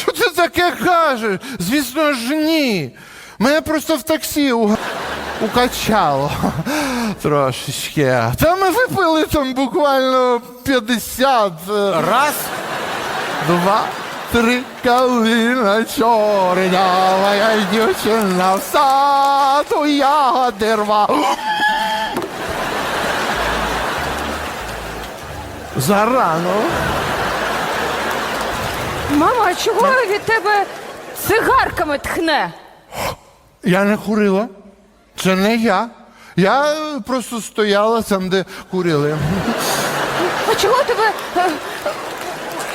Що ти, таке кажеш? Звісно ж, ні. Мене просто в таксі уга- укачало трошечки. Та ми випили там буквально 50. е, Раз. Два, три калина чорня, моя дівчина в саду ягоди рва. Зарано. Мама, а чого від тебе цигарками тхне? Я не курила. Це не я. Я е, просто стояла там, де курили. А чого у тебе е,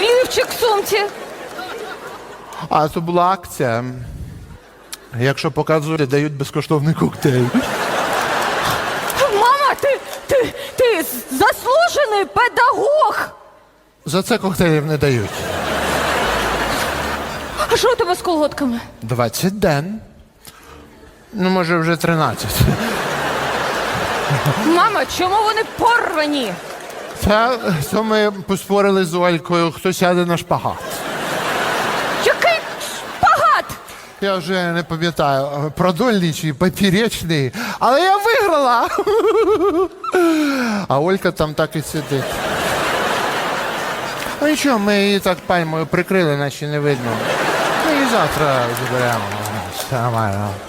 лівчик в сумці? А це була акція. Якщо показувати, дають безкоштовний коктейль. Мама, ти, ти, ти заслужений педагог. За це коктейлів не дають. А що у тебе з колготками? 20 ден. Ну, може, вже 13. Мама, чому вони порвані? Та то ми поспорили з Олькою, хто сяде на шпагат. Який шпагат? Я вже не пам'ятаю, продольний чи поперечний, але я виграла. А Олька там так і сидить. Ну нічого, ми її так пальмою прикрили, наче не видно. za atrás do Grêmio. Chama não.